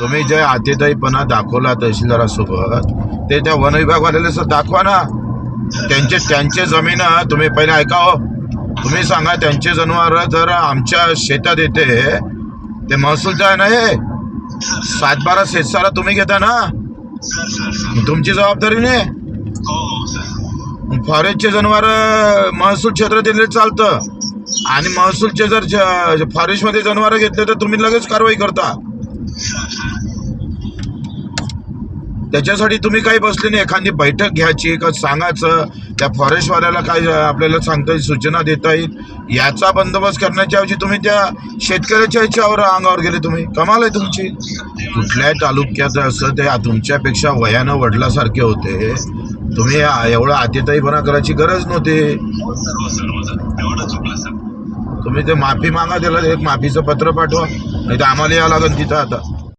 तुम्ही जे आतेताईपणा दाखवला तहसीलदारासोबत ते त्या वन विभागवाल्याला सर दाखवा ना. त्यांचे त्यांचे जमीन तुम्ही पहिले ऐका हो. तुम्ही सांगा त्यांचे जनावर जर आमच्या शेतात येते ते महसूलचं आहे ना हे? सातबारा शेतसारा तुम्ही घेता ना? तुमची जबाबदारी नाही? फॉरेस्टचे जनावर महसूल क्षेत्रात दिले चालतं. आणि महसूलचे जर फॉरेस्टमध्ये जनावरं घेतले तर तुम्ही लगेच कारवाई करता. त्याच्यासाठी तुम्ही काही बसले नाही. एखादी बैठक घ्यायची का सांगायचं? त्या फॉरेस्टवाल्याला काय आपल्याला सांगता येईल सूचना देता येईल? याचा बंदोबस्त करण्याच्या ऐवजी तुम्ही त्या शेतकऱ्याच्या याच्यावर अंगावर गेले तुम्ही. कमाल आहे तुमची. कुठल्याही तालुक्यात असं ते तुमच्यापेक्षा वयानं वडिलासारखे होते. तुम्ही एवढं आतेताईपणा करायची गरज नव्हती. तुम्ही ते माफी मागा त्याला एक माफीचं पत्र पाठवा नाही तर आम्हाला यावं लागेल तिथं आता.